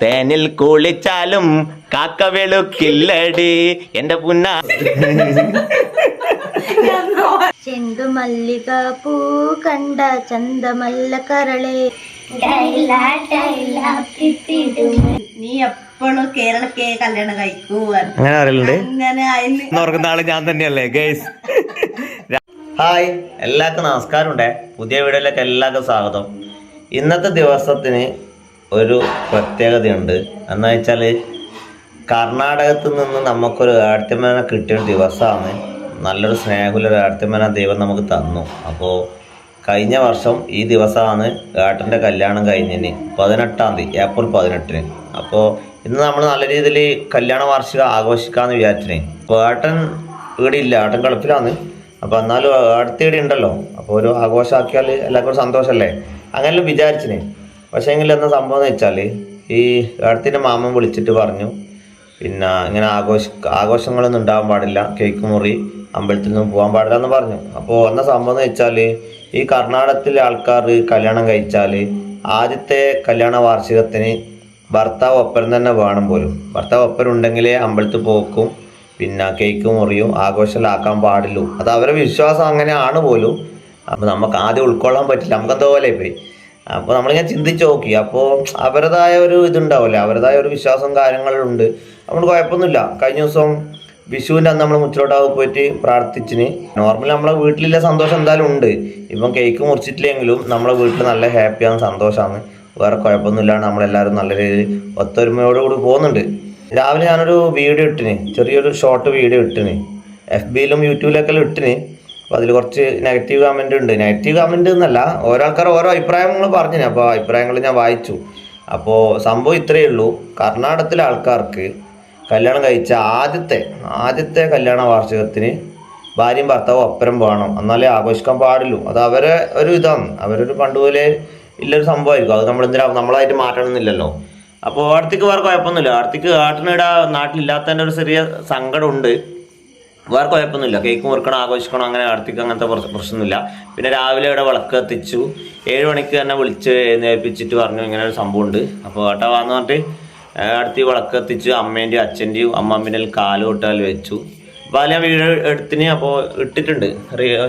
തേനിൽ കുളിച്ചാലും കാക്ക വെളുക്കില്ലടി. എന്റെ പുന്ന. ചെണ്ടുമല്ലിക പൂ കണ്ട ചന്തമല്ല കരളെ. നീ എപ്പോഴും കേരളക്കെ കല്യാണം കഴിക്കൂ അങ്ങനെ പറയലുണ്ട്. അങ്ങനെ അതിന് ഇന്ന് ഓർക്കുന്ന ആൾ ഞാൻ തന്നെയല്ലേ ഗേസ് ഹായ് എല്ലാവർക്കും നമസ്കാരം ഉണ്ടേ പുതിയ വീഡിയോയിലേക്ക് എല്ലാവർക്കും സ്വാഗതം. ഇന്നത്തെ ദിവസത്തിന് ഒരു പ്രത്യേകതയുണ്ട്. എന്ന് വെച്ചാൽ കർണാടകത്തിൽ നിന്ന് നമുക്കൊരു ആഴ്ത്തിമേന കിട്ടിയ ദിവസമാണ്. നല്ലൊരു സ്നേഹമുള്ള ഒരു ആഴ്ത്തിമേന ദൈവം നമുക്ക് തന്നു. അപ്പോൾ കഴിഞ്ഞ വർഷം ഈ ദിവസമാണ് ഏട്ടന്റെ കല്യാണം കഴിഞ്ഞിന് പതിനെട്ടാം തീയതി ഏപ്രിൽ പതിനെട്ടിന്. അപ്പോൾ ഇന്ന് നമ്മൾ നല്ല രീതിയിൽ കല്യാണ വാർഷികം ആഘോഷിക്കാമെന്ന് വിചാരിച്ചിനെ. അപ്പോൾ ഏട്ടൻ ഇവിടെ ഇല്ല ഏട്ടൻ കളപ്പിലാണ് അപ്പോൾ എന്നാലും അടുത്തിടെ ഉണ്ടല്ലോ അപ്പോൾ ഒരു ആഘോഷമാക്കിയാൽ എല്ലാവർക്കും സന്തോഷമല്ലേ? അങ്ങനെ വിചാരിച്ചിനെ. പക്ഷേ എങ്കിൽ എന്താ സംഭവം എന്ന് വെച്ചാൽ ഈ ഏടത്തിന്റെ മാമൻ വിളിച്ചിട്ട് പറഞ്ഞു പിന്നെ ഇങ്ങനെ ആഘോഷ ആഘോഷങ്ങളൊന്നും ഉണ്ടാകാൻ പാടില്ല. കേക്ക് മുറി അമ്പലത്തിൽ നിന്നും പോകാൻ പാടില്ല എന്ന് പറഞ്ഞു. അപ്പോൾ വന്ന സംഭവം എന്ന് വെച്ചാൽ ഈ കർണാടകത്തിലെ ആൾക്കാർ കല്യാണം കഴിച്ചാൽ ആദ്യത്തെ കല്യാണ വാർഷികത്തിന് ഭർത്താവ് ഒപ്പരം തന്നെ വേണം പോലും. ഭർത്താവ് ഒപ്പരം ഉണ്ടെങ്കിലേ അമ്പലത്തിൽ പോക്കും പിന്നെ കേക്ക് മുറിയും ആഘോഷത്തിലാക്കാൻ പാടുള്ളൂ. അത് അവരുടെ വിശ്വാസം അങ്ങനെയാണ് പോലും. അപ്പോൾ നമുക്ക് ആദ്യം ഉൾക്കൊള്ളാൻ പറ്റില്ല. നമുക്കെന്തോ പോലെ പോയി. അപ്പോൾ നമ്മളിങ്ങനെ ചിന്തിച്ച് നോക്കി. അപ്പോൾ അവരുടേതായ ഒരു ഇതുണ്ടാവില്ലേ അവരുടേതായ ഒരു വിശ്വാസം കാര്യങ്ങളുണ്ട്. നമ്മൾ കുഴപ്പമൊന്നുമില്ല. കഴിഞ്ഞ ദിവസം വിഷുവിന്റെ അന്ന് നമ്മൾ മുച്ചിലോട്ടാവ് പോയിട്ട് പ്രാർത്ഥിച്ചിന്. നോർമലി നമ്മളെ വീട്ടിലുള്ള സന്തോഷം എന്തായാലും ഉണ്ട്. ഇപ്പം കേക്ക് മുറിച്ചിട്ടില്ലെങ്കിലും നമ്മളെ വീട്ടിൽ നല്ല ഹാപ്പിയാണ് സന്തോഷമാണ് വേറെ കുഴപ്പമൊന്നുമില്ലാണ്ട് നമ്മളെല്ലാവരും നല്ല രീതിയിൽ ഒത്തൊരുമയോടുകൂടി പോകുന്നുണ്ട്. രാവിലെ ഞാനൊരു വീഡിയോ ഇട്ടിന്. ചെറിയൊരു ഷോർട്ട് വീഡിയോ ഇട്ടിന്. എഫ് ബിയിലും യൂട്യൂബിലൊക്കെ ഇട്ടിന്. അപ്പോൾ അതിൽ കുറച്ച് നെഗറ്റീവ് കമന്റ് ഉണ്ട്. നെഗറ്റീവ് കമന്റ് എന്നല്ല ഓരോ ആൾക്കാർ ഓരോ അഭിപ്രായങ്ങൾ പറഞ്ഞു അപ്പോൾ അഭിപ്രായങ്ങൾ ഞാൻ വായിച്ചു. അപ്പോൾ സംഭവം ഇത്രയേ ഉള്ളൂ. കർണാടകത്തിലെ ആൾക്കാർക്ക് കല്യാണം കഴിച്ച ആദ്യത്തെ ആദ്യത്തെ കല്യാണ വാർഷികത്തിന് ഭാര്യയും ഭർത്താവും ഒപ്പരം വേണം എന്നാലേ ആഘോഷിക്കാൻ പാടുള്ളൂ. അത് അവരെ ഒരു ഇതാണ്. അവരൊരു പണ്ടുപോലെ ഇല്ലൊരു സംഭവമായിരിക്കും. അത് നമ്മൾ എന്തിനാ നമ്മളായിട്ട് മാറ്റണമെന്നില്ലല്ലോ. അപ്പോൾ ആർത്തിക്ക് വേറെ കുഴപ്പമൊന്നുമില്ല. ആർത്തിക്ക് ആട്ടിനിടാ നാട്ടിലില്ലാത്തതിന്റെ ഒരു ചെറിയ സങ്കടമുണ്ട്. വേറെ കുഴപ്പമൊന്നുമില്ല. കേക്ക് മുറിക്കണം ആഘോഷിക്കണം അങ്ങനെ അടുത്തേക്ക് അങ്ങനത്തെ പ്രശ്ന- പ്രശ്നമൊന്നുമില്ല. പിന്നെ രാവിലെ ഇവിടെ വിളക്ക് കത്തിച്ചു. ഏഴ് മണിക്ക് തന്നെ വിളിച്ച് എഴുന്നേൽപ്പിച്ചിട്ട് പറഞ്ഞു ഇങ്ങനെ ഒരു സംഭവം ഉണ്ട് അപ്പോൾ ഏട്ടാ വാന്ന് പറഞ്ഞിട്ട് അടുത്ത് വിളക്ക് കത്തിച്ചു. അമ്മേന്റെയും അച്ഛന്റെയും അമ്മമ്മേന്റെ കാലോട്ടാൽ വെച്ചു. അപ്പോൾ അതിൽ വീഡിയോ എടുത്തിന് അപ്പോൾ ഇട്ടിട്ടുണ്ട്.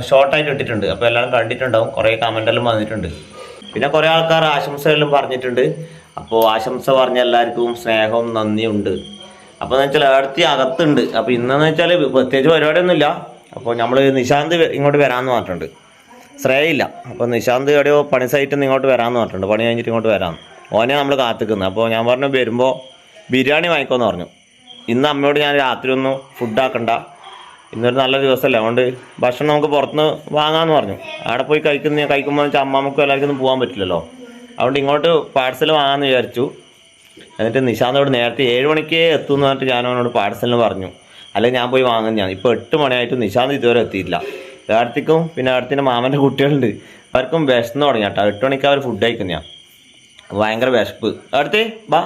ഷോർട്ടായിട്ട് ഇട്ടിട്ടുണ്ട്. അപ്പോൾ എല്ലാവരും കണ്ടിട്ടുണ്ടാവും. കുറേ കമന്റെല്ലാം വന്നിട്ടുണ്ട്. പിന്നെ കുറേ ആൾക്കാർ ആശംസകളും പറഞ്ഞിട്ടുണ്ട്. അപ്പോൾ ആശംസ പറഞ്ഞ എല്ലാവർക്കും സ്നേഹവും നന്ദിയുണ്ട്. അപ്പോൾ എന്ന് വെച്ചാൽ അടുത്ത് അകത്തുണ്ട്. അപ്പോൾ ഇന്നെന്ന് വെച്ചാൽ പ്രത്യേകിച്ച് പരിപാടിയൊന്നുമില്ല. അപ്പോൾ നമ്മൾ നിശാന്ത് ഇങ്ങോട്ട് വരാമെന്ന് പറഞ്ഞിട്ടുണ്ട്. ശ്രേയില്ല അപ്പോൾ നിശാന്ത് എവിടെയോ പണി സൈറ്റിൽ നിന്ന് ഇങ്ങോട്ട് വരാമെന്ന് പറഞ്ഞിട്ടുണ്ട്. പണി കഴിഞ്ഞിട്ട് ഇങ്ങോട്ട് വരാമെന്ന് ഓനെ നമ്മൾ കാത്തിക്കുന്നത് അപ്പോൾ ഞാൻ പറഞ്ഞു വരുമ്പോൾ ബിരിയാണി വാങ്ങിക്കുമെന്ന് പറഞ്ഞു. ഇന്ന് അമ്മയോട് ഞാൻ രാത്രി ഒന്നും ഫുഡ് ആക്കണ്ട. ഇന്നൊരു നല്ല ദിവസമല്ല അതുകൊണ്ട് ഭക്ഷണം നമുക്ക് പുറത്തുനിന്ന് വാങ്ങാമെന്ന് പറഞ്ഞു. അവിടെ പോയി കഴിക്കുന്ന കഴിക്കുമ്പോൾ വെച്ചാൽ അമ്മാമ്മക്കും എല്ലാവർക്കും പോകാൻ പറ്റില്ലല്ലോ. അതുകൊണ്ട് ഇങ്ങോട്ട് പാഴ്സൽ വാങ്ങാമെന്ന് വിചാരിച്ചു. എന്നിട്ട് നിശാന്തോട് നേരത്തെ ഏഴ് മണിക്ക് എത്തും എന്ന് പറഞ്ഞിട്ട് ഞാൻ അവനോട് പാഴ്സലിന് പറഞ്ഞു. അല്ലെങ്കിൽ ഞാൻ പോയി വാങ്ങുന്നതാണ് ഇപ്പോൾ എട്ട് മണിയായിട്ട് നിശാന്ത് ഇതുവരെ എത്തിയില്ല. ഏടത്തിക്കും പിന്നെ ഏടത്തിന്റെ മാമന്റെ കുട്ടികളുണ്ട്. അവർക്കും വിശന്ന് തുടങ്ങി കേട്ടോ. എട്ട് മണിക്ക് അവർ ഫുഡ് കഴിക്കുന്ന ഞാൻ. ഭയങ്കര വിശപ്പ്. അടുത്ത് ബാ.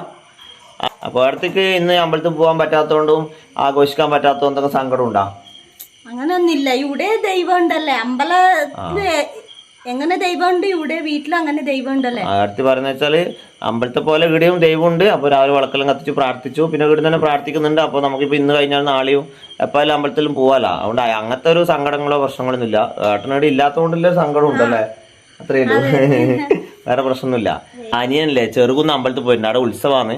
അപ്പോൾ അടുത്തേക്ക് ഇന്ന് അമ്പലത്തിൽ പോകാൻ പറ്റാത്തതുകൊണ്ടും ആഘോഷിക്കാൻ പറ്റാത്തതുകൊണ്ടൊക്കെ സങ്കടം ഉണ്ടാ? അങ്ങനൊന്നില്ല ഇവിടെ ദൈവം ഉണ്ടല്ലേ അമ്പല എങ്ങനെ ദൈവം ഉണ്ട് ഇവിടെ വീട്ടിൽ അങ്ങനെ ദൈവം ഉണ്ടല്ലേ അടുത്ത് പറയുന്ന വെച്ചാൽ അമ്പലത്തെ പോലെ ഇവിടെയും ദൈവമുണ്ട്. അപ്പോൾ രാവിലെ വിളക്കെല്ലാം കത്തിച്ച് പ്രാർത്ഥിച്ചു. പിന്നെ ഇവിടെ തന്നെ പ്രാർത്ഥിക്കുന്നുണ്ട്. അപ്പോൾ നമുക്കിപ്പോൾ ഇന്ന് കഴിഞ്ഞാൽ നാളെയും എപ്പോഴും അമ്പലത്തിലും പോകാലോ അതുകൊണ്ട് അങ്ങനത്തെ ഒരു സങ്കടങ്ങളോ പ്രശ്നങ്ങളൊന്നും ഇല്ല ഏട്ടനോട് ഇല്ലാത്തതുകൊണ്ടല്ലേ സങ്കടം ഉണ്ടല്ലേ? അത്രയേ ഉള്ളൂ. വേറെ പ്രശ്നമൊന്നുമില്ല. അനിയനല്ലേ? ചെറുകുന്ന് അമ്പലത്തിൽ പോയിട്ടുണ്ട്. അവിടെ ഉത്സവമാണ്.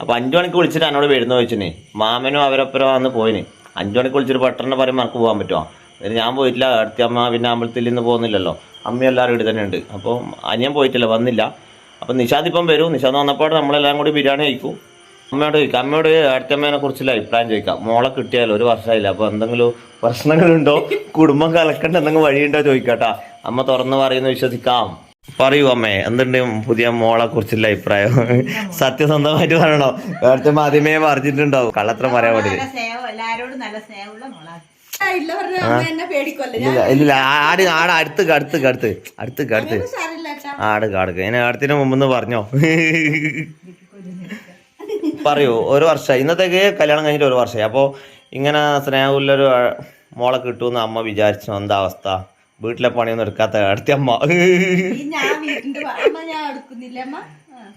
അപ്പോൾ അഞ്ചു മണിക്ക് വിളിച്ചിട്ട് എന്നോട് വരുന്ന വെച്ചിനെ മാമനും അവരൊപ്പരം വന്ന് പോയിന്. അഞ്ചു മണിക്ക് വിളിച്ചിട്ട് പെട്ടെന്ന് പറയും നമുക്ക് പോകാൻ പറ്റുമോ? ഞാൻ പോയിട്ടില്ല. അടുത്ത അമ്മ പിന്നെ അമ്പലത്തിൽ നിന്ന് പോകുന്നില്ലല്ലോ. അമ്മ എല്ലാവരും ഇവിടെ തന്നെ ഉണ്ട്. അപ്പോൾ അനിയൻ പോയിട്ടില്ല വന്നില്ല. അപ്പം നിഷാദ് ഇപ്പം വരും. നിഷാദ് വന്നപ്പോൾ നമ്മളെല്ലാം കൂടി ബിരിയാണി കഴിക്കും. അമ്മയോട് ചോദിക്കാം അമ്മയോട് അടുത്തമ്മേനെ കുറിച്ചുള്ള അഭിപ്രായം ചോദിക്കാം. മോളെ കിട്ടിയാലോ ഒരു വർഷമായില്ല? അപ്പോൾ എന്തെങ്കിലും പ്രശ്നങ്ങളുണ്ടോ? കുടുംബം കലക്കേണ്ട എന്തെങ്കിലും വഴിയുണ്ടോ ചോദിക്കാട്ടാ. അമ്മ തുറന്ന് പറയുന്നു വിശ്വസിക്കാം. പറയൂ അമ്മേ എന്തുണ്ട് പുതിയ മോളെ കുറിച്ചുള്ള അഭിപ്രായം? സത്യസന്ധമായിട്ട് പറയണോ? നേരത്തെ ആദ്യമേ പറഞ്ഞിട്ടുണ്ടാവും കള്ളത്ര പറയാൻ പാടില്ല ഇല്ല ഇല്ല ഇല്ല ആട് ആട് അടുത്ത് അടുത്ത് അടുത്ത് അടുത്ത് അടുത്ത്. ആട് കാടുക ഞാൻ അടുത്തിന് മുമ്പെന്ന് പറഞ്ഞോ? പറയൂ ഒരു വർഷമായി. ഇന്നത്തേക്ക് കല്യാണം കഴിഞ്ഞിട്ട് ഒരു വർഷമായി. അപ്പോൾ ഇങ്ങനെ സ്നേഹമുള്ളൊരു മോളെ കിട്ടുമെന്ന് അമ്മ വിചാരിച്ചു? എന്താ അവസ്ഥ? വീട്ടിലെ പണിയൊന്നും എടുക്കാത്ത അടുത്ത അമ്മ.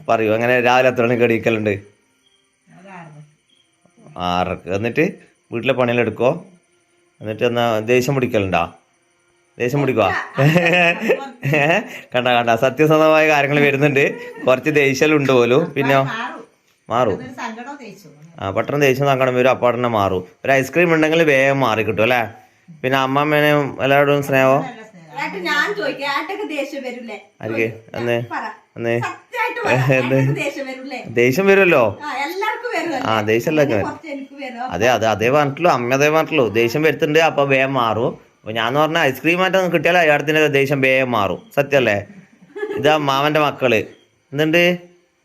പറയൂ അങ്ങനെ രാവിലെ എത്ര മണിക്ക് എടുക്കലുണ്ട് ആറക്ക് എന്നിട്ട് വീട്ടിലെ പണിയെല്ലാം എടുക്കോ എന്നിട്ട് എന്നാ ദേഷ്യം പിടിക്കലുണ്ടാ? ദേഷ്യം പിടിക്കുവാ? കണ്ട കണ്ട. സത്യസന്ധമായ കാര്യങ്ങൾ വരുന്നുണ്ട്. കുറച്ച് ദേഷ്യം ഉണ്ട് പോലും. പിന്നെ? മാറും. ആ പെട്ടെന്ന് ദേഷ്യം സങ്കടം വരും. അപ്പം തന്നെ മാറും. ഒരു ഐസ്ക്രീം ഉണ്ടെങ്കിൽ വേഗം മാറി കിട്ടും അല്ലേ? പിന്നെ അമ്മമ്മേനെയും എല്ലാവരോടും സ്നേഹം? ഏട്ടാ ഞാൻ ചോദിക്കാം. ദേഷ്യം വരൂലേ ആർക്ക്? അന്ന്. അന്ന്. വരുമല്ലോ? ആ ദേഷ്യം എല്ലാവർക്കും അതെ അതെ അതേ പറഞ്ഞിട്ടുള്ളൂ. അമ്മ അതേ പറഞ്ഞിട്ടുള്ളൂ. ദേഷ്യം വരുത്തുന്നുണ്ട് അപ്പൊ വേഗം മാറും. അപ്പൊ ഞാൻ പറഞ്ഞ ഐസ്ക്രീം ആയിട്ട് കിട്ടിയാലോ അയാളത്തിന്റെ ദേഷ്യം വേഗം മാറും. സത്യല്ലേ? ഇതാ മാമന്റെ മക്കൾ. എന്തുണ്ട്?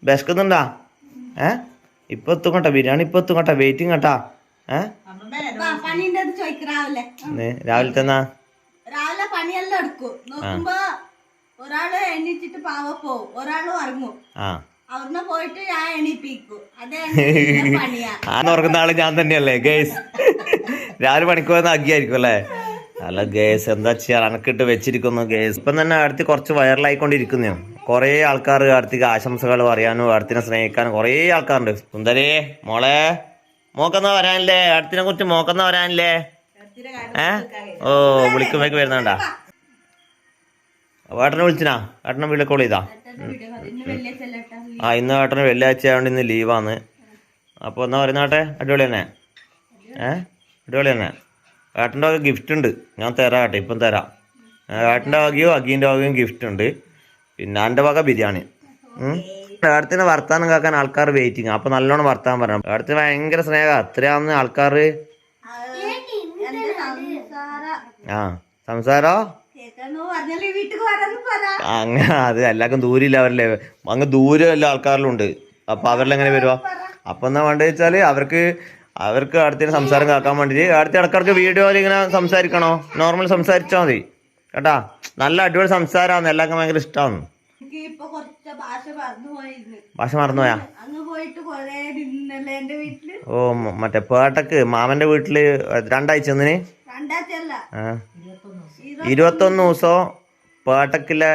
വിശക്കുന്നുണ്ടാ? ഏ? ഇപ്പൊ എത്തും കേട്ടോ. ബിരിയാണി ഇപ്പൊ എത്തും കേട്ടോ. വെയിറ്റിംഗ് കേട്ടാ. ഏ? പണിന്റെ അത് രാവിലെ. തന്നെ രാവിലെ പണിയെല്ലാം എടുക്കും. നോക്കുമ്പോ ഒരാൾ എണീച്ചിട്ട് പാവ പോവും. ഒരാൾ ഉറങ്ങും. അവിടുന്ന് പോയിട്ട് ഞാൻ എണീപ്പിക്കും. ഉറങ്ങുന്ന ആൾ ഞാൻ തന്നെയല്ലേ ഗേസ്? രാവിലെ പണിക്ക് പോകുന്ന അഗ്ഗിയായിരിക്കും അല്ലേ? അല്ല ഗേസ് എന്താ ചെയ്യാ? അണക്കിട്ട് വെച്ചിരിക്കുന്നു ഗേസ്. ഇപ്പം തന്നെ അടുത്ത് കുറച്ച് വൈറലായിക്കൊണ്ടിരിക്കുന്നു. കുറേ ആൾക്കാർ അടുത്തേക്ക് ആശംസകൾ പറയാനും അടുത്തിനെ സ്നേഹിക്കാനും കുറേ ആൾക്കാരുണ്ട്. സുന്ദരേ മോളെ. മോക്കെന്നാ വരാനില്ലേ? അടുത്തിനെ കുറിച്ച് മോക്കെന്നാ വരാനില്ലേ? ഏ? ഓ വിളിക്കുമ്പോഴേക്ക് വരുന്നുണ്ടാ. ഏട്ടനെ വിളിച്ചിനാ? ഏട്ടനെ വീട്ടിൽ കോൾ ചെയ്താ? ആ ഇന്ന് ഏട്ടന് വെള്ളിയാഴ്ച ആയതുകൊണ്ട് ഇന്ന് ലീവാണ് അപ്പോൾ എന്നാ പറയുന്നാട്ടെ അടിപൊളി തന്നെ. ഏ? അടിപൊളി തന്നെ. ഏട്ടന്റെ വക ഗിഫ്റ്റ് ഉണ്ട്. ഞാൻ തരാം ഏട്ടെ ഇപ്പം തരാം. ഏട്ടന്റെ വകയും അഗീന്റെ വകയും ഗിഫ്റ്റ് ഉണ്ട്. പിന്നെ എന്റെ വക ബിരിയാണി. ഉം. വർത്താനം കേൾക്കാൻ ആൾക്കാർ വെയിറ്റിംഗ് അപ്പൊ നല്ലോണം വർത്താനം പറയണം. ഏട്ടത്തിന് ഭയങ്കര സ്നേഹം. അത്രയാന്ന് ആൾക്കാർ. ആ സംസാരോ? അങ്ങനെ അത് എല്ലാവർക്കും ദൂരില്ല അവരല്ലേ. അങ്ങ് ദൂരം എല്ലാ ആൾക്കാരിലും ഉണ്ട് അപ്പൊ അവരിലെങ്ങനെ വരുവാ? അപ്പൊ എന്നാ വേണ്ടത് വെച്ചാൽ അവർക്ക് അവർക്ക് അടുത്തിന് സംസാരം കേൾക്കാൻ വേണ്ടിട്ട് അടുത്ത ഇടക്കിടക്ക് വീഡിയോയിൽ ഇങ്ങനെ സംസാരിക്കണോ? നോർമൽ സംസാരിച്ചാൽ മതി. കേട്ടാ? നല്ല അടിപൊളി സംസാരമാണ് എല്ലാവർക്കും ഭയങ്കര ഇഷ്ടമാണ് എനിക്ക് ഇപ്പൊ കുറച്ച് ഭാഷ മറന്നു പോയിരുന്നു ഭാഷ മറന്നുപോയാ? അങ്ങ് പോയിട്ട് കൊറേ നിന്നല്ലേ എന്റെ വീട്ടിൽ? ഓ മറ്റേ പേട്ടക്ക് മാമന്റെ വീട്ടിൽ രണ്ടാഴ്ച ഒന്നിന്? രണ്ടാഴ്ചയല്ല. ഇരുപത്തൊന്ന് ദിവസം. പേട്ടക്കിലെ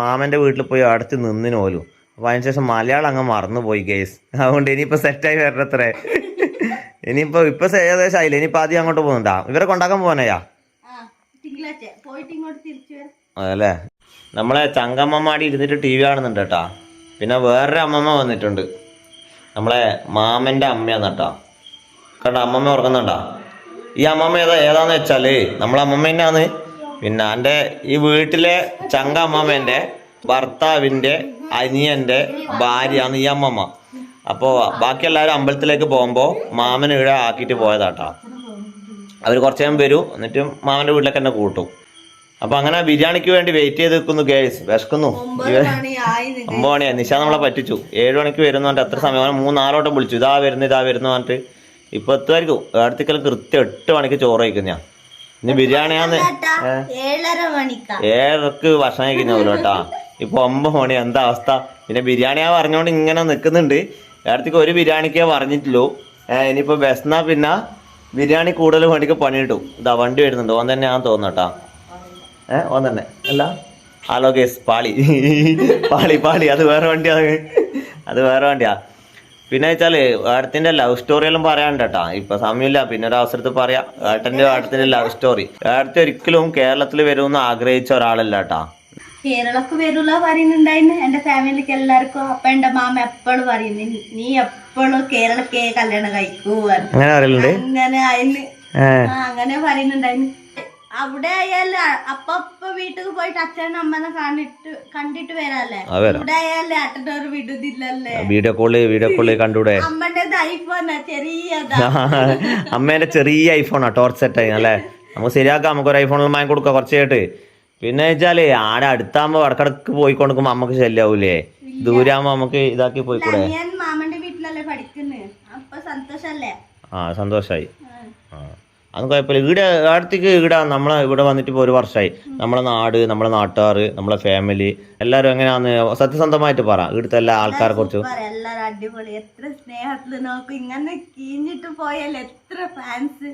മാമന്റെ വീട്ടിൽ പോയി അടുത്ത് നിന്നിനോലും അപ്പൊ അതിനുശേഷം മലയാളം അങ്ങ് മറന്നുപോയി കേസ് അതുകൊണ്ട് ഇനിയിപ്പോ സെറ്റായി വരണത്രേ ഇനിയിപ്പോ ഇപ്പൊ ഏകദേശം ആയില്ല? ഇനിയിപ്പോ ആദ്യം അങ്ങോട്ട് പോകുന്നുണ്ടാ? ഇവരെ കൊണ്ടാക്കാൻ പോകാനയാ അതല്ലേ നമ്മളെ ചങ്കമ്മമാടി ഇരുന്നിട്ട് ടി വി കാണുന്നുണ്ട് കേട്ടാ. പിന്നെ വേറൊരു അമ്മമ്മ വന്നിട്ടുണ്ട്. നമ്മളെ മാമന്റെ അമ്മയാണ് കേട്ടാ. കണ്ട അമ്മമ്മ ഉറങ്ങുന്നുണ്ടാ. ഈ അമ്മമ്മ ഏതാ ഏതാന്ന് വെച്ചാൽ നമ്മളെ അമ്മമ്മ തന്നെയാണ്. പിന്നെ എന്റെ ഈ വീട്ടിലെ ചങ്ക അമ്മമ്മേന്റെ ഭർത്താവിന്റെ അനിയന്റെ ഭാര്യയാണ് ഈ അമ്മമ്മ. അപ്പോൾ ബാക്കി എല്ലാവരും അമ്പലത്തിലേക്ക് പോകുമ്പോൾ മാമനെ ഇവിടെ ആക്കിയിട്ട് പോയതാട്ടാ അവർ കുറച്ച് നേരം വരും. എന്നിട്ട് മാമന്റെ വീട്ടിലേക്ക് തന്നെ കൂട്ടും. അപ്പൊ അങ്ങനെ ബിരിയാണിക്ക് വേണ്ടി വെയിറ്റ് ചെയ്ത് നിൽക്കുന്നു ഗേൾസ് വിശക്കുന്നു. ഒമ്പത്. മണിയാ നിശ നമ്മളെ പറ്റിച്ചു. ഏഴ് മണിക്ക് വരുന്നു പറഞ്ഞിട്ട് അത്ര സമയം. മൂന്നാറോട്ടം മൂന്നാലോട്ടം വിളിച്ചു. ഇതാ വരുന്നു ഇതാ വരുന്നു പറഞ്ഞിട്ട് ഇപ്പൊ എത്തുമായിരിക്കും അടുത്തേക്കെല്ലാം കൃത്യം എട്ട് മണിക്ക് ചോറ് കഴിക്കും ഞാൻ. ഇനി ബിരിയാണിയാന്ന് ഏഴരക്ക് ഭക്ഷണം കഴിക്കുന്ന പോലും കേട്ടാ. ഇപ്പൊ ഒമ്പത് മണി. എന്താ അവസ്ഥ? പിന്നെ ബിരിയാണിയാ പറഞ്ഞോണ്ട് ഇങ്ങനെ നിൽക്കുന്നുണ്ട് ഏടത്തേക്ക് ഒരു ബിരിയാണിക്കേ പറഞ്ഞിട്ടുള്ളൂ. ഇനിയിപ്പോ ബസ്നാ പിന്നെ ബിരിയാണി കൂടുതൽ വേണ്ടിക്ക് പണി കിട്ടും. ഇതാ വണ്ടി വരുന്നുണ്ട്. ഓൻ തന്നെയാന്ന് തോന്നട്ടാ ഏഹ് ഓൻ തന്നെ. അല്ല? ഹലോ കേസ് പാളി. പാളി പാളി. അത് വേറെ വണ്ടിയാ. അത് വേറെ വണ്ടിയാ. പിന്നെ വെച്ചാൽ ഏട്ടത്തിന്റെ ലവ് സ്റ്റോറി എല്ലാം പറയാണ്ട് കേട്ടാ. ഇപ്പൊ സമയമില്ല. പിന്നെ ഒരു അവസരത്തിൽ പറയാം. ഏട്ടന്റെ ഏട്ടത്തിന്റെ ലവ് സ്റ്റോറി ഏട്ടത്തി ഒരിക്കലും കേരളത്തിൽ വരുമെന്ന് ആഗ്രഹിച്ച ഒരാളല്ല കേട്ടാ. കേരളക്ക് വരൂല പറയുന്നുണ്ടായിരുന്നു എന്റെ ഫാമിലിക്ക് എല്ലാവർക്കും അപ്പ എന്റെ മാമ എപ്പോഴും പറയുന്നു "നീ- എപ്പോഴും കേരളക്കേ കല്യാണം കഴിക്കൂ. അങ്ങനെ അങ്ങനെ അങ്ങനെ പറയുന്നുണ്ടായിരുന്നു അവിടെ ആയാലും അപ്പൊ വീട്ടിൽ പോയിട്ട് അച്ഛനും അമ്മനെ കണ്ടിട്ട് കണ്ടിട്ട് വരാല്ലേ? ഇവിടെ ആയാലും അട്ടന്റെ ഒരു വിടുതില്ലല്ലേ? വീഡിയോ കോൾ വീഡിയോ കോൾ കണ്ടൂടെ? അമ്മന്റെ ഐഫോണാ ചെറിയതാ അമ്മേന്റെ ചെറിയ ഐഫോണാ ടോർച്ച് സെറ്റ് ആയി അല്ലേ? നമുക്ക് ശരിയാക്കാം നമുക്ക് ഒരു ഐഫോണിൽ വാങ്ങി കൊടുക്കാം കുറച്ചായിട്ട്. പിന്നെ വെച്ചാൽ ആടെ അടുത്താകുമ്പോ ഇടക്കിടക്ക് കൊടുക്കുമ്പോ നമുക്ക് ശല്യാവൂലേ? ദൂരാകുമ്പോ നമുക്ക് ഇതാക്കി പോയിക്കൂടെ? ഞാൻ മാമന്റെ വീട്ടിലല്ലേ പഠിക്കുന്നത് അപ്പൊ സന്തോഷല്ലേ? ആ സന്തോഷായി. അത് കുഴപ്പമില്ല. ഇവിടെ അടുത്തേക്ക് ഇവിടെ നമ്മളെ ഇവിടെ വന്നിട്ട് ഇപ്പോൾ ഒരു വർഷമായി നമ്മളെ നാട് നമ്മളെ നാട്ടുകാർ നമ്മളെ ഫാമിലി എല്ലാവരും എങ്ങനെയാന്ന് സത്യസന്ധമായിട്ട് പറ. ഇവിടുത്തെ എല്ലാ ആൾക്കാരെ കുറിച്ച്. എല്ലാവരും അടിപൊളി. എത്ര നോക്കും. ഇങ്ങനെ കീഞ്ഞിട്ട് പോയാൽ എത്ര ഫാൻസ്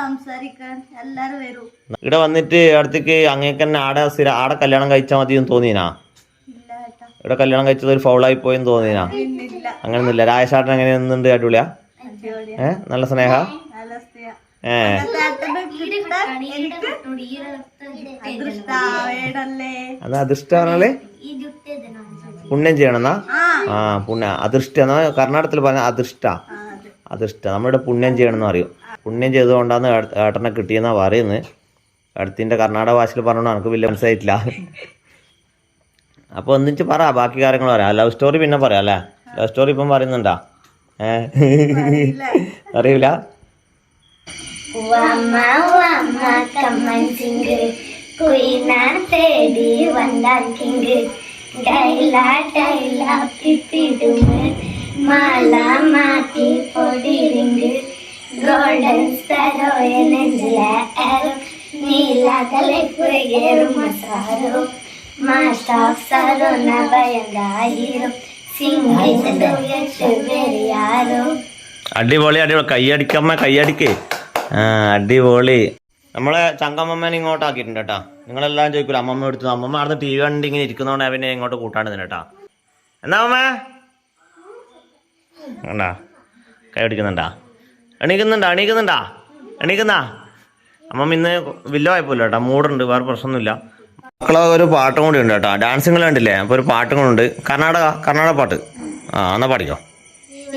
സംസാരിക്കാൻ എല്ലാരും വരും. ഇവിടെ വന്നിട്ട് അടുത്തേക്ക് അങ്ങേക്ക് തന്നെ ആടെ സ്ഥിരം ആടെ കല്യാണം കഴിച്ചാൽ മതി എന്ന് തോന്നിനാ ഏട്ടാ. ഇവിടെ കല്യാണം കഴിച്ചത് ഒരു ഫൗളായി പോയെന്ന് തോന്നിനാ? അങ്ങനെയൊന്നുമില്ല രാജശാട്ടൻ എങ്ങനെ നിന്നുണ്ട്? അടിപൊളിയാ? ഏഹ് നല്ല സ്നേഹ? അത് അദൃഷ്ട പറഞ്ഞാൽ പുണ്യം ചെയ്യണമെന്നാ? ആ. പുണ്യ അദൃഷ്ട എന്നാ കർണാടകത്തിൽ പറഞ്ഞ അദൃഷ്ട. അദൃഷ്ട. നമ്മളിവിടെ പുണ്യം ചെയ്യണമെന്ന് അറിയും പുണ്യം ചെയ്തുകൊണ്ടാണ് ഏട്ട- ഏട്ടനെ കിട്ടിയെന്നാ പറയുന്നത്. അടുത്തിന്റെ കർണാടക ഭാഷയിൽ പറഞ്ഞോണ്ട് എനിക്ക് വലിയ മനസ്സിലായിട്ടില്ല. അപ്പോൾ എന്തിച്ച് പറ ബാക്കി കാര്യങ്ങൾ പറയാം. ലവ് സ്റ്റോറി പിന്നെ പറയാം അല്ലേ? ലവ് സ്റ്റോറി ഇപ്പം പറയുന്നുണ്ടാ? ഏ? അറിയില്ല? வாமா வாமா கம்மன் சிங்கு குயினார் தேடி வந்தார் கிங்கு டைலா டைலா பிப்பிடுமு மாலா மாத்தி பொடிரிங்கு கோல்டன் ஸ்பரோ நெஞ்சில ஏரோ நீலாதலை புயரும் மசாரோ மாஸ்டாப் சரோ நபயங்க ஹீரோ സിംഹിന്റെ വേറെ യാരോ അടിപൊളി അടിപൊളി കയ്യടിക്കമ്മ കയ്യടിക്ക് ആ അടിപൊളി. നമ്മളെ ചങ്കമ്മേനെ ഇങ്ങോട്ട് ആക്കിയിട്ടുണ്ട് കേട്ടാ. നിങ്ങളെല്ലാം ചോദിക്കൂല അമ്മമ്മ എടുത്തു അമ്മമ്മ അവിടെ ടി വി കണ്ട് ഇങ്ങനെ ഇരിക്കുന്നതുകൊണ്ട് അവനെ ഇങ്ങോട്ട് കൂട്ടാണ്ട് കേട്ടോ. എന്നാ അമ്മ കണ്ടാ? കൈ പിടിക്കുന്നുണ്ടാ? എണീക്കുന്നുണ്ടാ? എണീക്കുന്നുണ്ടാ? എണീക്കുന്നാ? അമ്മമ്മ ഇന്ന് വില്ലവായിപ്പോലെ കേട്ടാ. മൂടുണ്ട് വേറെ പ്രശ്നമൊന്നുമില്ല. മക്കളെ ഒരു പാട്ടും കൂടി ഉണ്ട് കേട്ടോ. ഡാൻസിങ്ങൾ കണ്ടില്ലേ? അപ്പോൾ ഒരു പാട്ടും കൂടെ ഉണ്ട്. കർണാടക കർണാടക പാട്ട്. ആ എന്നാ പാടിക്കോ?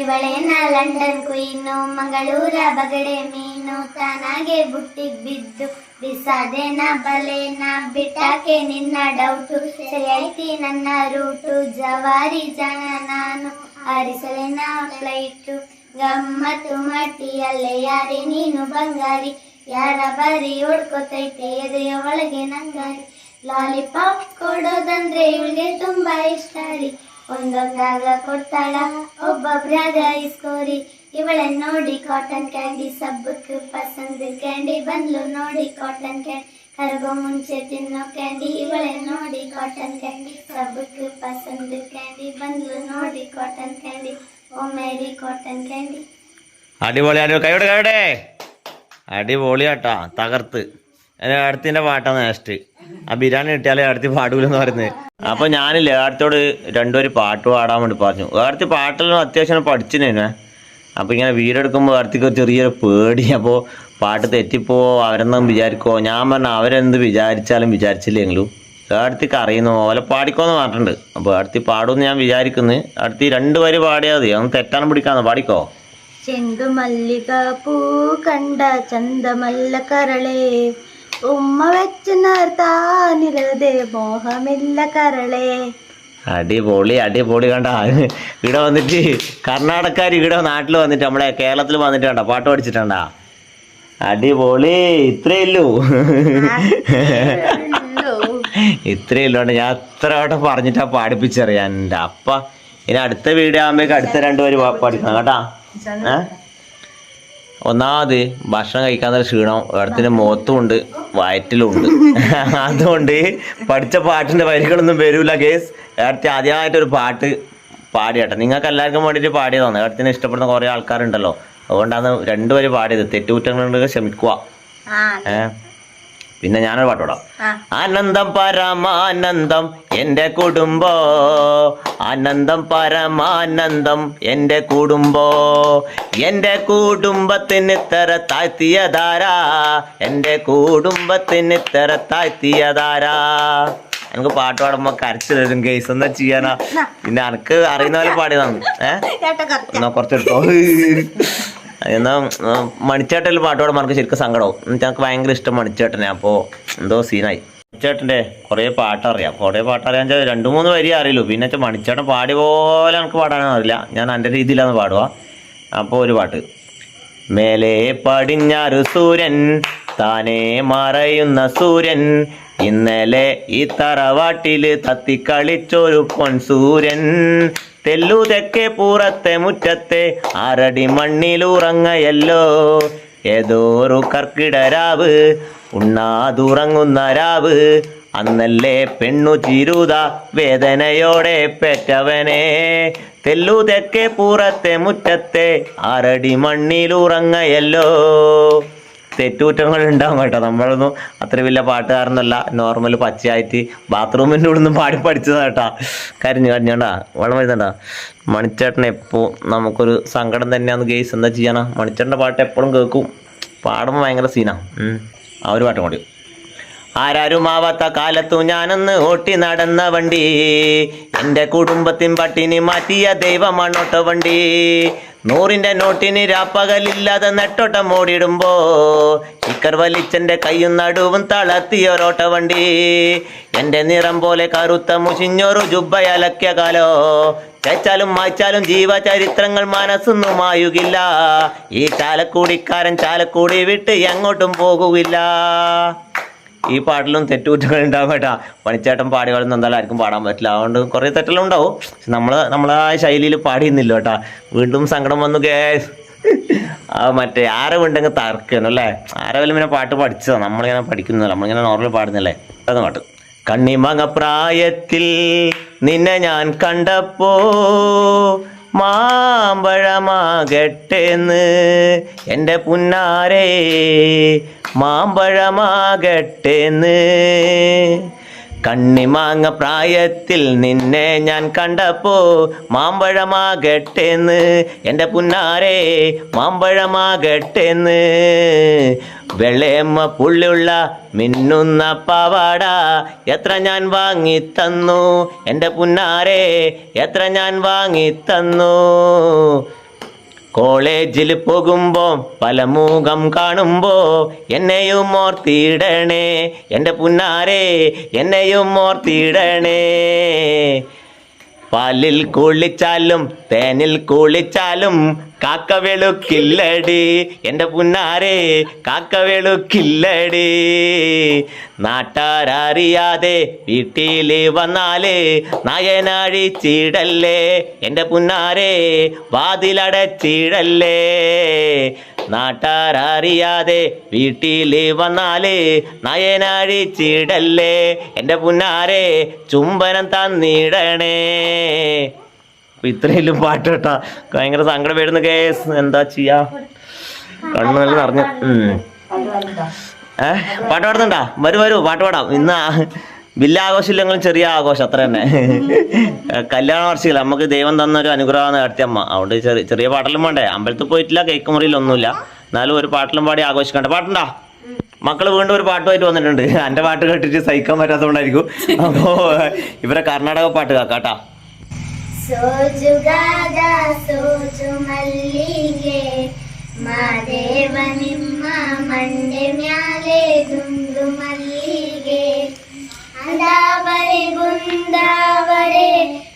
ಇವಳೇನ ಲಂಡನ್ ಕುಯಿನು ಮಂಗಳೂರ ಬಗಡೆ ಮೀನು, ತಾನಾಗೆ ಬುಟ್ಟಿಗ್ ಬಿದ್ದು ಬಿಸಾದೇನ ಬಲೇನ ಬಿಟ್ಟಾಕೆ ನಿನ್ನ ಡೌಟು. ಸರಿಯಾಯ್ತಿ ನನ್ನ ರೂಟು, ಜವಾರಿ ಜನ ನಾನು ಆರಿಸಲೇನ ಫ್ಲೈಟು. ಗಮ್ಮತ್ತು ಮಟ್ಟಿಯಲ್ಲೇ ಯಾರಿ ನೀನು ಬಂಗಾರಿ, ಯಾರ ಬಾರಿ ಹೊಡ್ಕೊತೈತೆ ಎದೆಯ ಒಳಗೆ ನಂಗಾರಿ. ಲಾಲಿಪಾಪ್ ಕೊಡೋದಂದ್ರೆ ಇವಳಿಗೆ ತುಂಬಾ ಇಷ್ಟ ರೀ. ಒಂದೊಂದಾಗ ಕೊಡ್ತಾಳ ಒಬ್ಬೊಬ್ರಾಗ ಇಸ್ಕೋರಿ ಇವಳನ್ನ ನೋಡಿ ಕಾಟನ್ ಕ್ಯಾಂಡಿ ಸಬ್ಬಕ್ಕೆ ಪಸಂದ್ ಕ್ಯಾಂಡಿ ಬಂದ್ಲು ನೋಡಿ ಕಾಟನ್ ಕ್ಯಾಂಡಿ ಕರಗೋ ಮುಂಚೆ ತಿನ್ನೋ ಕ್ಯಾಂಡಿ ಇವಳೆ ನೋಡಿ ಕಾಟನ್ ಕ್ಯಾಂಡಿ ಸಬ್ಬಕ್ಕೆ ಪಸಂದ್ ಕ್ಯಾಂಡಿ ಬಂದ್ಲು ನೋಡಿ ಕಾಟನ್ ಕ್ಯಾಂಡಿ ಓ ಮೇರಿ ಕಾಟನ್ ಕ್ಯಾಂಡಿ അടിപൊളി അടിപൊളി കൈയുടെ കൈയുടെ അടിപൊളിയാട്ടാ തകർത്ത് അതിന് അടുത്തിൻ്റെ പാട്ടാണ് നെക്സ്റ്റ് ആ ബിരിയാണി കിട്ടിയാലേ അടുത്ത് പാടൂലെന്ന് പറയുന്നത് അപ്പൊ ഞാനില്ല അടുത്തോട് രണ്ടുപേര് പാട്ട് പാടാൻ വേണ്ടി പറഞ്ഞു. അടുത്ത് പാട്ടെല്ലാം അത്യാവശ്യം പഠിച്ചിനേനെ. അപ്പൊ ഇങ്ങനെ വീടെടുക്കുമ്പോൾ അടുത്തേക്ക് ഒരു ചെറിയൊരു പേടി. അപ്പോൾ പാട്ട് തെറ്റിപ്പോ അവരെന്നും വിചാരിക്കോ? ഞാൻ പറഞ്ഞ അവരെന്ത് വിചാരിച്ചാലും വിചാരിച്ചില്ലെങ്കിലും അടുത്തേക്ക് അറിയുന്നു ഓലെ പാടിക്കോന്ന് പറഞ്ഞിട്ടുണ്ട്. അപ്പോൾ അടുത്ത് പാടുമെന്ന് ഞാൻ വിചാരിക്കുന്നു. അടുത്ത് രണ്ട് വരി പാടിയാൽ മതി. ഒന്ന് തെറ്റാണ് പിടിക്കാന്ന് പാടിക്കോ? ചെണ്ടുമല്ലിക പൂ കണ്ട ചന്തമല്ല കരളെ. ഉമ്മ വെച്ച് നേർത്താനിരതെ മോഹമില്ല കരളേ. അടിപൊളി അടിപൊളി കണ്ട. ഇവിടെ വന്നിട്ട് കർണാടകക്കാർ ഇവിടെ നാട്ടിൽ വന്നിട്ട് നമ്മളെ കേരളത്തിൽ വന്നിട്ട് കണ്ട പാട്ട് പഠിച്ചിട്ടുണ്ടാ അടിപൊളി ഇത്രേ ഉള്ളൂ. ഇത്രേ ഞാൻ അത്ര വട്ടം പറഞ്ഞിട്ടാ പാടിപ്പിച്ചറിയാൻ എന്റെ അപ്പ. ഇനി അടുത്ത വീഡിയോ ആകുമ്പോഴേക്ക് അടുത്ത രണ്ടുപേര് പഠിക്കണം കേട്ടാ. ഏ? ഒന്നാമത് ഭക്ഷണം കഴിക്കാൻ ക്ഷീണം ഇടത്തിന് മുഖത്തും ഉണ്ട് വയറ്റിലും ഉണ്ട്. അതുകൊണ്ട് പഠിച്ച പാട്ടിന്റെ വരികളൊന്നും വരൂല കേസ് ഇടത്തി ആദ്യമായിട്ടൊരു പാട്ട് പാടിയട്ടെ. നിങ്ങൾക്ക് എല്ലാവർക്കും വേണ്ടിയിട്ട് പാടിയതാണ്. ഇടത്തിന് ഇഷ്ടപ്പെടുന്ന കുറേ ആൾക്കാരുണ്ടല്ലോ. അതുകൊണ്ടാണ് രണ്ടുപേര് പാടിയത്. തെറ്റുകുറ്റങ്ങളുണ്ടെങ്കിൽ ക്ഷമിക്കുക. ഏ? പിന്നെ ഞാനൊരു പാട്ട് പാടാം ആനന്ദം പരമാനന്ദം എന്റെ കുടുംബോ ആനന്ദം പരമാനന്ദം എന്റെ കുടുംബോ. എന്റെ കുടുംബത്തിന് ഇത്തര താഴ്ത്തിയതാരാ? എന്റെ കുടുംബത്തിന് ഇത്തര താഴ്ത്തിയതാരാ? എനിക്ക് പാട്ട് പാടുമ്പോ കരച്ചു തരും കേസ് എന്താ ചെയ്യാനാ? പിന്നെ എനക്ക് അറിയുന്ന പോലെ പാടിയതാണ്. ഏഹ് എന്നാ കുറച്ചെടുത്തോ. എന്നാ മണിച്ചേട്ടന്റെ പാട്ട് പാടുമ്പോൾ എനിക്ക് ശരിക്കും സങ്കടവും എന്നിട്ട് എനിക്ക് ഭയങ്കര ഇഷ്ടം മണിച്ചേട്ടനെ. അപ്പോൾ എന്തോ സീനായി മണിച്ചേട്ടന്റെ കുറേ പാട്ടറിയാം. കുറേ പാട്ടറിയാന്ന് വെച്ചാൽ രണ്ട് മൂന്ന് വരി അറിയുള്ളൂ പിന്നെ വെച്ചാൽ മണിച്ചേട്ടൻ പാടി പോലെ എനിക്ക് പാടാനൊന്നും അറിയില്ല. ഞാൻ എന്റെ രീതിയിലാണ് പാടുക. അപ്പോൾ ഒരു പാട്ട്. മേലെ പടിഞ്ഞാറ് സൂര്യൻ താനേ മറയുന്ന സൂര്യൻ ഇന്നലെ ഈ തറവാട്ടിൽ തത്തിക്കളിച്ചൊരു പൊൻസൂര്യൻ തെല്ലു തെക്കേ പൂറത്തെ മുറ്റത്തെ ആറടി മണ്ണിലുറങ്ങയല്ലോ. ഏതോരു കർക്കിടരാവ് ഉണ്ണാതുറങ്ങുന്ന രാവ്. അന്നല്ലേ പെണ്ണു ചിരുത വേദനയോടെ പെറ്റവനെ. തെല്ലു തെക്കേ പൂറത്തെ മുറ്റത്തെ ആറടി മണ്ണിലുറങ്ങയല്ലോ. തെറ്റുകുറ്റങ്ങൾ ഉണ്ടാവും കേട്ടോ. നമ്മളൊന്നും അത്ര വലിയ പാട്ടുകാരനല്ല നോർമൽ പച്ചയായിട്ട് ബാത്റൂമിന്റെ ഉള്ളിൽ നിന്ന് പാടി പഠിച്ചതാണ് കേട്ടാ. കരിഞ്ഞു കരിഞ്ഞാ വെള്ളം വരുന്നുണ്ടാ? മണിച്ചേട്ടൻ എപ്പോൾ നമുക്കൊരു സങ്കടം തന്നെയാണ് ഗെയ്സ് എന്താ ചെയ്യാനാ? മണിച്ചേട്ടന്റെ പാട്ട് എപ്പോഴും കേൾക്കും. പാടുമ്പോൾ ഭയങ്കര സീനാ ഉം. ആ ഒരു പാട്ടും കൂടി. ആരാരും ആവാത്ത കാലത്തു ഞാനൊന്ന് ഓട്ടി നടന്ന വണ്ടി. എന്റെ കുടുംബത്തിൻ പട്ടിണി മാറ്റിയ ദൈവമാണോട്ടോ വണ്ടി നൂറിന്റെ നോട്ടിന് രാപ്പകലില്ലാതെ നെട്ടോട്ടം ഓടിടുമ്പോ ഇക്കർ വലിച്ചന്റെ കയ്യും നടുവും തളത്തിയൊരോട്ട വണ്ടി എന്റെ നിറം പോലെ കറുത്ത മുഷിഞ്ഞൊരു ജുബയലക്കിയ കാലോ. ചച്ചാലും മായ്ച്ചാലും ജീവചരിത്രങ്ങൾ മനസ്സൊന്നും മായുകില്ല. ഈ ചാലക്കൂടിക്കാരൻ ചാലക്കൂടി വിട്ട് എങ്ങോട്ടും പോകുകയില്ല ഈ പാട്ടിലും തെറ്റുകുറ്റങ്ങൾ ഉണ്ടാവും കേട്ടാ. പണിച്ചേട്ടൻ പാടികളൊന്നും എന്തായാലും ആർക്കും പാടാൻ പറ്റില്ല. അതുകൊണ്ട് കുറേ തെറ്റെല്ലാം ഉണ്ടാവും പക്ഷെ നമ്മൾ നമ്മളെ ആ ശൈലിയിൽ പാടിയുന്നില്ല കേട്ടാ. വീണ്ടും സങ്കടം വന്നു കേ. ആ മറ്റേ ആരെ വീണ്ടെങ്കിൽ തർക്കണം അല്ലേ? ആരെങ്കിലും ഇങ്ങനെ പാട്ട് പഠിച്ചതാ? നമ്മളിങ്ങനെ പഠിക്കുന്നില്ല നമ്മളിങ്ങനെ നോർമൽ പാടുന്നില്ലേ അത് പാട്ട്. കണ്ണിമക പ്രായത്തിൽ നിന്നെ ഞാൻ കണ്ടപ്പോ മാമ്പഴമാകട്ടെന്ന്. എന്റെ പുന്നാരേ മാമ്പഴമാകട്ടെന്ന്. കണ്ണിമാങ്ങ പ്രായത്തിൽ നിന്നെ ഞാൻ കണ്ടപ്പോ മാമ്പഴമാകട്ടെന്ന്. എന്റെ പുന്നാരേ മാമ്പഴമാകട്ടെന്ന്. വെള്ളയമ്മ പുള്ളിയുള്ള മിന്നുന്ന പാവാട എത്ര ഞാൻ വാങ്ങി തന്നു എന്റെ പുന്നാരെ എത്ര ഞാൻ വാങ്ങി തന്നു കോളേജിൽ പോകുമ്പോ പല മുഖം കാണുമ്പോ എന്നെയും ഓർത്തിടണേ. എന്റെ പുന്നാരേ എന്നെയും ഓർത്തിടണേ. പാലിൽ കുളിച്ചാലും തേനിൽ കുളിച്ചാലും കാക്ക വെളുക്കില്ലടി എന്റെ പുന്നാരേ കാക്ക വെളുക്കില്ലടി നാട്ടാരറിയാതെ വീട്ടിൽ വന്നാൽ നയനഴിച്ചിടല്ലേ എന്റെ പുന്നാരേ വാതിലടച്ചിടല്ലേ? നാട്ടാരറിയാതെ വീട്ടിൽ വന്നാൽ നയനഴിച്ചിടല്ലേ. എന്റെ പുന്നാരെ ചുംബനം തന്നിടണേ. അപ്പൊ ഇത്രയും പാട്ട് കേട്ടാ. ഭയങ്കര സങ്കടം വരുന്ന കേസ് എന്താ ചെയ്യാ? കണ്ണു നല്ല നിറഞ്ഞു. ഏഹ് പാട്ട് പാടുന്നുണ്ടാ? വരൂ വരൂ. പാട്ട് പാടാം. ഇന്ന്. വലിയ ചെറിയ ആഘോഷം അത്ര തന്നെ. കല്യാണ വാർഷികം നമുക്ക് ദൈവം തന്ന ഒരു അനുഗ്രഹമാണ് അടുത്തമ്മ അതുകൊണ്ട് ചെറിയ ചെറിയ പാട്ടിലും വേണ്ടേ. അമ്പലത്തിൽ പോയിട്ടില്ല കേക്ക് മുറിയിൽ ഒന്നുമില്ല. എന്നാലും ഒരു പാട്ടിലും പാടി ആഘോഷിക്കണ്ട. പാട്ടുണ്ടാ? മക്കൾ വീണ്ടും ഒരു പാട്ടുമായിട്ട് വന്നിട്ടുണ്ട്. എന്റെ പാട്ട് കേട്ടിട്ട് സഹിക്കാൻ പറ്റാത്തതുകൊണ്ടായിരിക്കും. അപ്പോ ഇവരെ കർണാടക പാട്ട് കേട്ടാ മാദേവ നിമ്മ മണ്ടെ മ്യാലേ ദുണ്ടുമല്ലി ಅಂದಾವರೆ ಬುಂದಾವರೆ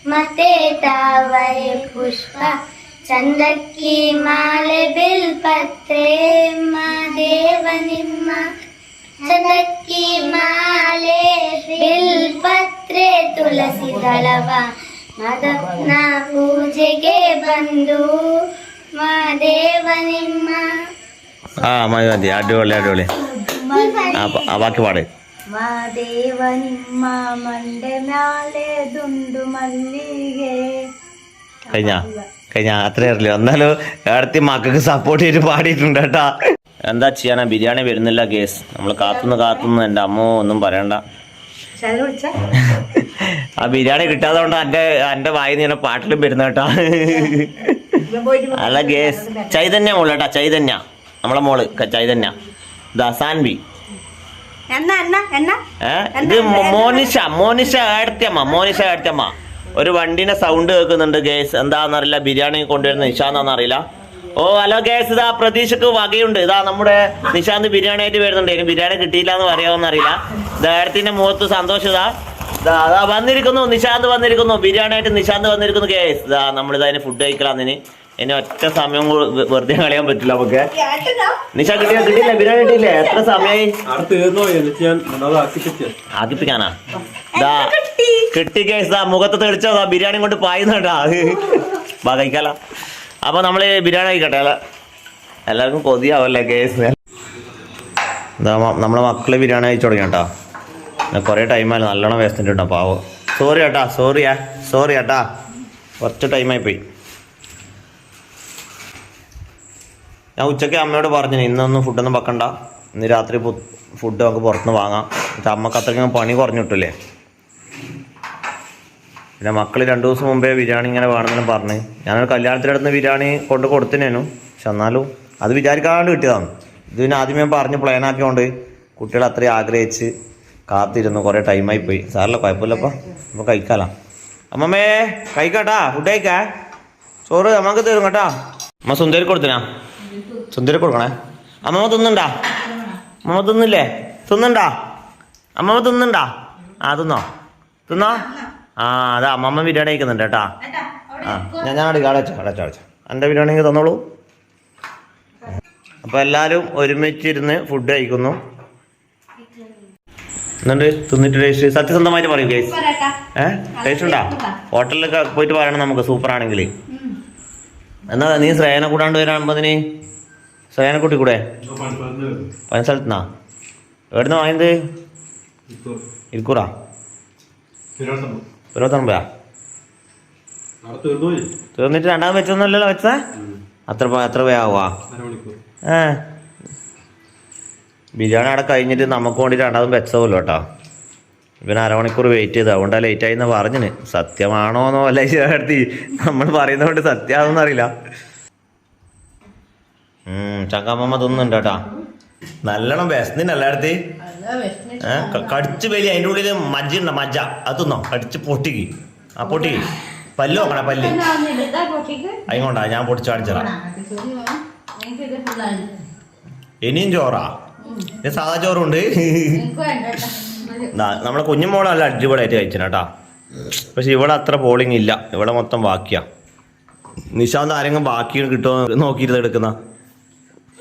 ಮತ್ತೆ ತಾವರೆ ಪುಷ್ಪ ಚಂದಕ್ಕಿ ಮಾಲೆ ಬಿಲ್ಪತ್ರೆ ಮಾದೇವ ನಿಮ್ಮ ಚಂದಕ್ಕಿ ಮಾಲೆ ಬಿಲ್ಪತ್ರೆ ತುಳಸಿ ದಳವ ಮದನ ಪೂಜೆಗೆ ಬಂದು ಮಾದೇವ ನಿಮ್ಮ ആ മതി മതി അടിപൊളി അടിപൊളി ആ പ- ആ ബാക്കി പാട് ಮಾದೇವ ನಿಮ್ಮ ಮಂಡೆ ಮ್ಯಾಲೆ ದುಂಡು ಮಲ್ಲಿಗೆ കഴിഞ്ഞ കഴിഞ്ഞ അത്രേ അറിയില്ല എന്നാലും ഏടത്തി മക്കൾക്ക് സപ്പോർട്ട് ചെയ്ത് പാടിയിട്ടുണ്ട് കേട്ടാ എന്താ ചെയ്യാനാ ബിരിയാണി വരുന്നില്ല കേസ് നമ്മൾ കാത്തുനിന്ന് കാത്തുനിന്ന് എൻ്റെ അമ്മ ഒന്നും പറയണ്ട ശരി വിളിച്ച ആ ബിരിയാണി കിട്ടാതെ കൊണ്ട് എൻ്റെ എൻ്റെ വായി നിന്ന് ഇങ്ങനെ പാട്ടിലും വരുന്ന കേട്ടാ അല്ല കേസ് ചൈതന്യ മോള് കേട്ടാ ചൈതന്യ നമ്മളെ മോള് ക- ചൈതന്യ ദാ ഇത് മോനിഷ മോനിഷ ഏടത്തിയമ്മ മോനിഷ ഏടത്തിയമ്മ ഒരു വണ്ടിന്റെ സൗണ്ട് കേൾക്കുന്നുണ്ട് ഗേസ് എന്താണെന്നറിയില്ല ബിരിയാണി കൊണ്ടുവരുന്ന നിശാന്താണെന്നറിയില്ല ഓ ഹലോ ഗേസ് ഇതാ പ്രതീക്ഷക്ക് വകയുണ്ട്. ഇതാ നമ്മുടെ നിശാന്ത് ബിരിയാണി ആയിട്ട് വരുന്നുണ്ട്. എനിക്ക് ബിരിയാണി കിട്ടിയില്ല എന്ന് പറയാമെന്ന് അറിയില്ല ഇതാ ഏടത്തിന്റെ മുഖത്ത് സന്തോഷം ഇതാ. അതാ വന്നിരിക്കുന്നു നിശാന്ത് വന്നിരിക്കുന്നു. ബിരിയാണി ആയിട്ട് നിശാന്ത് വന്നിരിക്കുന്നു ഗേസ് ഇതാ നമ്മളിതാ ഫുഡ് കഴിക്കലാന്നിന്. ഇനി ഒറ്റ സമയം വെറുതെ കളയാൻ പറ്റില്ല നമുക്ക്. നിഷ കിട്ടിയ? കിട്ടിയില്ല? ബിരിയാണി കിട്ടിയില്ലേ? എത്ര സമയമായി ആക്കിപ്പിക്കാനാ? ദാ കിട്ടി? കേസ് ദാ മുഖത്ത് തെളിച്ചോ? ദാ ബിരിയാണി കൊണ്ട് പായുന്നുണ്ടാ? വാ കഴിക്കാല. അപ്പൊ നമ്മൾ ബിരിയാണി കഴിക്കട്ടെ അല്ല? എല്ലാവർക്കും കൊതിയാവല്ലേ കേസ് നമ്മളെ മക്കൾ ബിരിയാണി കഴിച്ചു തുടങ്ങി കേട്ടോ കുറേ ടൈമായി നല്ലോണം വേസ്റ്റിന്റെ ഉണ്ടോ പാവോ. സോറി ചേട്ടാ സോറിയാ സോറി ചേട്ടാ കുറച്ച് ടൈമായി പോയി. ഞാൻ ഉച്ചയ്ക്ക് അമ്മയോട് പറഞ്ഞു ഇന്നൊന്നും ഫുഡൊന്നും വെക്കണ്ട. ഇന്ന് രാത്രി ഫുഡ് നമുക്ക് പുറത്തുനിന്ന് വാങ്ങാം. എന്നിട്ട് അമ്മയ്ക്ക് അത്രയ്ക്കും പണി കുറഞ്ഞു കിട്ടില്ലേ പിന്നെ മക്കൾ രണ്ടു ദിവസം മുമ്പേ ബിരിയാണി ഇങ്ങനെ വേണമെന്ന് പറഞ്ഞ്. ഞാനൊരു കല്യാണത്തിനടുത്ത് ബിരിയാണി കൊണ്ട് കൊടുത്തിനേനു. പക്ഷെ എന്നാലും അത് വിചാരിക്കാണ്ട് കിട്ടിയതാണ്. ഇത് പിന്നെ ആദ്യമേ പറഞ്ഞ് പ്ലാൻ ആക്കിയോണ്ട് കുട്ടികൾ അത്രയും ആഗ്രഹിച്ച് കാത്തിരുന്നു. കുറേ ടൈമായി പോയി. സാറില്ല കുഴപ്പമില്ലപ്പോൾ അപ്പോൾ കഴിക്കാലാം. അമ്മമ്മേ കഴിക്കാട്ടാ ഫുഡ് കഴിക്കാ. ചോറ് അമ്മയ്ക്ക് തരും കേട്ടാ. അമ്മ സുന്ദരി കൊടുത്തിനാ? സുന്ദരി കൊടുക്കണേ. അമ്മമ്മ തിന്നുണ്ടാ അമ്മമ്മ തിന്നില്ലേ? തിന്നുണ്ടാ അമ്മമ്മ തിന്നുണ്ടാ ആ തിന്നോ. തിന്നോ? ആ അതാ അമ്മമ്മ ബിരിയാണി കഴിക്കുന്നുണ്ട് കേട്ടാ. ആ ഞാൻ ഞാൻ അടിക്കാം അടച്ചോ അടച്ചോ അടച്ചോ. എന്റെ ബിരിയാണി തന്നോളൂ. അപ്പോൾ എല്ലാവരും ഒരുമിച്ചിരുന്ന് ഫുഡ് കഴിക്കുന്നു. എന്നിട്ട് തിന്നിട്ട് ടേസ്റ്റ് സത്യസന്ധമായിട്ട് പറയും ഗൈസ് ഏ? ഏഹ് ടേസ്റ്റ് ഉണ്ടാ? ഹോട്ടലിലൊക്കെ പോയിട്ട് പറയണം നമുക്ക് സൂപ്പർ ആണെങ്കിൽ എന്നാ നീ ശ്രേയനെ കൂടാണ്ട് വരാകുമ്പോ നീ ശ്രേയനെ കൂട്ടി കൂടെ പല സ്ഥലത്തുനിന്നാ എവിടുന്ന വാങ്ങിയത്? ഇരിക്കൂറാ? ഇരുപത്തൊമ്പതാ തീർന്നിട്ട് രണ്ടാമത് വെച്ചൊന്നുമല്ലല്ലോ വെച്ചത് അത്ര അത്ര അരമണിക്കൂർ. ഏ. ബിരിയാണി അവിടെ കഴിഞ്ഞിട്ട് നമുക്ക് വേണ്ടി രണ്ടാമതും വെച്ചതല്ലോ കേട്ടോ. ഇവന് അരമണിക്കൂർ വെയിറ്റ് ചെയ്ത്. അതുകൊണ്ടാ ലേറ്റ് ആയിന്ന് പറഞ്ഞിന്. സത്യമാണോന്നോ അല്ല ചേർത്തി നമ്മൾ പറയുന്നതുകൊണ്ട് സത്യമാണെന്ന് തിന്നുണ്ട് ചങ്കമ്മ തിന്നുന്നുണ്ട് കേട്ടാ നല്ലോണം വിശന്നിനല്ല അടുത്ത്? ഏഹ് കടിച്ച് വലിയ അതിന്റെ ഉള്ളിൽ മജ്ജ ഉണ്ടോ? മജ്ജ. അത് തിന്നോ? കടിച്ച് പൊട്ടിക്ക്. ആ പൊട്ടിക്ക്. പല്ല് നോക്കണ പല്ല്. അതുകൊണ്ടാ ഞാൻ പൊട്ടിച്ച് കാണിച്ചതാ. ഇനിയും ചോറാ? ഇനി സാധാ ചോറുണ്ട്. നമ്മളെ കുഞ്ഞുമോളെ നല്ല അടിപൊളിയായിട്ട് കഴിച്ചു കേട്ടാ. പക്ഷെ ഇവിടെ അത്ര പോളിംഗ് ഇല്ല. ഇവിടെ മൊത്തം ബാക്കിയാ നിശാന്ത് ആരെങ്കിലും ബാക്കി കിട്ടുമോ നോക്കിയിരുന്ന് എടുക്കുന്ന?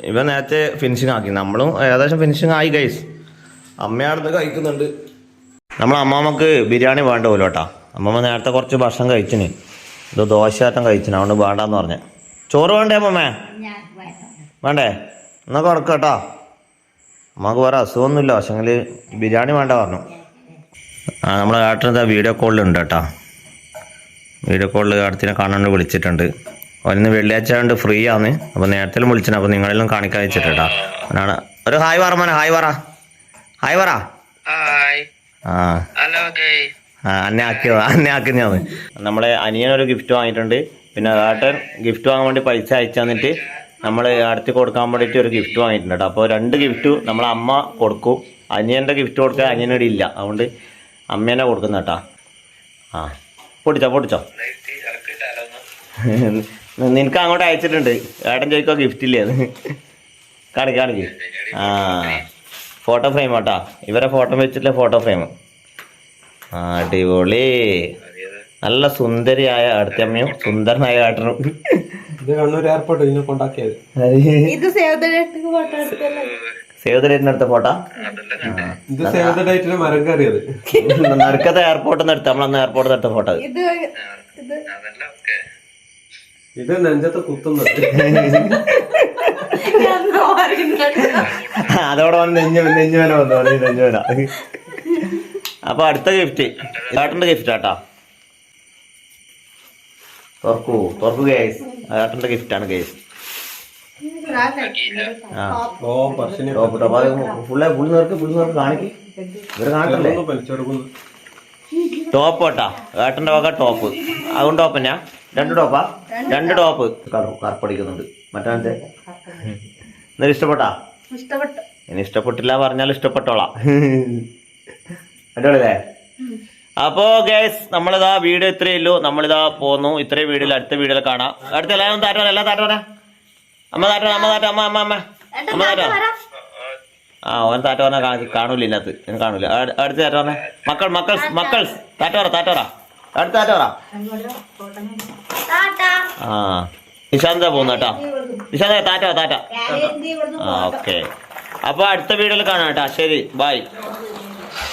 ഇവ നേരത്തെ ഫിനിഷിങ് ആക്കി. നമ്മളും ഏകദേശം ഫിനിഷിങ് ആയി ഗൈസ് അമ്മയാണെന്ന് കഴിക്കുന്നുണ്ട്. നമ്മളെ അമ്മാമ്മക്ക് ബിരിയാണി വേണ്ട പോലും കേട്ടാ. അമ്മമ്മ നേരത്തെ കുറച്ച് ഭക്ഷണം കഴിച്ചിന്. ഇത് ദോശയാറ്റം കഴിച്ചിന്. അതുകൊണ്ട് വേണ്ടാന്ന് പറഞ്ഞ. ചോറ് വേണ്ടേ അമ്മമ്മേ? വേണ്ടേ. എന്നാ കൊടുക്കാം കേട്ടോ. അമ്മയ്ക്ക് വേറെ അസുഖമൊന്നുമില്ല. പക്ഷെങ്കിൽ ബിരിയാണി വേണ്ട പറഞ്ഞു. ആ നമ്മളെ ഏട്ടൻ വീഡിയോ കോളിലുണ്ട് കേട്ടോ. വീഡിയോ കോളിൽ ഏട്ടത്തിനെ കാണാണ്ട് വിളിച്ചിട്ടുണ്ട്. അവനിന്ന് വെള്ളിയാഴ്ച കൊണ്ട് ഫ്രീ ആണ് അപ്പോൾ നേരത്തെ വിളിച്ചിട്ടുണ്ട് അപ്പോൾ നിങ്ങളെല്ലാം കാണിക്കാൻ വെച്ചിട്ടാ അവനാണ്. ഒരു ഹായ് പറ മോനെ. ഹായ് പറ. ഹായ് പറ. ആ. അന്നെ ആക്കിയോ? അന്നെ ആക്കുന്നതാണ്. നമ്മളെ അനിയൻ ഒരു ഗിഫ്റ്റ് വാങ്ങിയിട്ടുണ്ട്. പിന്നെ ഏട്ടൻ ഗിഫ്റ്റ് വാങ്ങാൻ വേണ്ടി പൈസ അയച്ചു തന്നിട്ട് നമ്മൾ അടുത്ത് കൊടുക്കാൻ വേണ്ടിയിട്ട് ഒരു ഗിഫ്റ്റ് വാങ്ങിയിട്ടുണ്ട് അപ്പോൾ രണ്ട് ഗിഫ്റ്റ് നമ്മളെ അമ്മ കൊടുക്കും. അനിയന്റെ ഗിഫ്റ്റ് കൊടുക്കാൻ അനിയനോട് ഇല്ല. അതുകൊണ്ട് അമ്മേനെ കൊടുക്കുന്ന കേട്ടാ. ആ പൊട്ടിച്ചോ പൊട്ടിച്ചോ. നിനക്ക് അങ്ങോട്ട് അയച്ചിട്ടുണ്ട്. ഏട്ടൻ ചോദിക്കോ ഗിഫ്റ്റ് ഇല്ലേ അത് കാണിക്ക് കാണിക്ക്. ആ. ഫോട്ടോ ഫ്രെയിം കേട്ടാ ഇവരെ ഫോട്ടോ വെച്ചിട്ടുള്ള ഫോട്ടോ ഫ്രെയിം ആ അടിപൊളി. നല്ല സുന്ദരിയായ അടുത്തമ്മയും സുന്ദരനായ ഏട്ടനും. സേവ് ദ ഡേറ്റിന് ഫോട്ടോ എയർപോർട്ടിൽ നിന്ന് എടുത്ത നമ്മളന്ന് എയർപോർട്ടിൽ നിന്ന് എടുത്ത ഫോട്ടോ ഇത് നെഞ്ചത്ത് കുത്തുന്നത്? അതോടെ വന്ന് നെഞ്ഞു നെഞ്ഞുവേന വന്നു. നെഞ്ഞുവേന അപ്പൊ അടുത്ത ഗിഫ്റ്റ് ഏട്ടന്റെ ഗിഫ്റ്റ് ആട്ടാ. തുറക്കൂ തുറക്കു ഗേസ് ഏട്ടന്റെ ഗിഫ്റ്റ് ആണ് ഗേസ് ഫുള്ള് ഫുള്ള് നേർക്ക് ഫുള്ള് നേർക്ക് കാണിക്ക്. ഇവർ കാണട്ടല്ലേ ടോപ്പ് കേട്ടാ ഏട്ടന്റെ വക ടോപ്പ് അതും ടോപ്പ് തന്നെയാ. രണ്ട് ടോപ്പാ? രണ്ട് ടോപ്പ്. കറുപ്പടിക്കുന്നുണ്ട്. മറ്റേ എന്നാലും ഇഷ്ടപ്പെട്ടാ? ഇഷ്ടപ്പെട്ടു. ഇനി ഇഷ്ടപ്പെട്ടില്ല പറഞ്ഞാൽ ഇഷ്ടപ്പെട്ടോളാം. അടിപൊളിയല്ലേ? അപ്പോ ഗേസ് നമ്മളിതാ വീഡിയോ ഇത്രയേ ഉള്ളൂ. നമ്മളിതാ പോന്നു. ഇത്രയും വീഡിയോയിൽ അടുത്ത വീഡിയോയിൽ കാണാം. അടുത്ത എല്ലാവരും താറ്റോനെ എല്ലാം താറ്റോനെ അമ്മ താറ്റോനെ അമ്മ താറ്റ അമ്മ അമ്മ അമ്മ. അമ്മ താറ്റോ ആ ഓൻ താറ്റോനെ കാണൂല ഇതിനകത്ത്. കാണൂല. അടുത്ത അടുത്ത പറഞ്ഞ മക്കൾ മക്കൾ മക്കൾ. താറ്റോറ താറ്റോറ അടുത്ത താറ്റോറ ആ നിശാന്ത പോകുന്നു കേട്ടോ. നിശാന്ത താറ്റോ താറ്റ ആ ഓക്കെ. അപ്പൊ അടുത്ത വീഡിയോയിൽ കാണാം കേട്ടാ. ശരി ബൈ.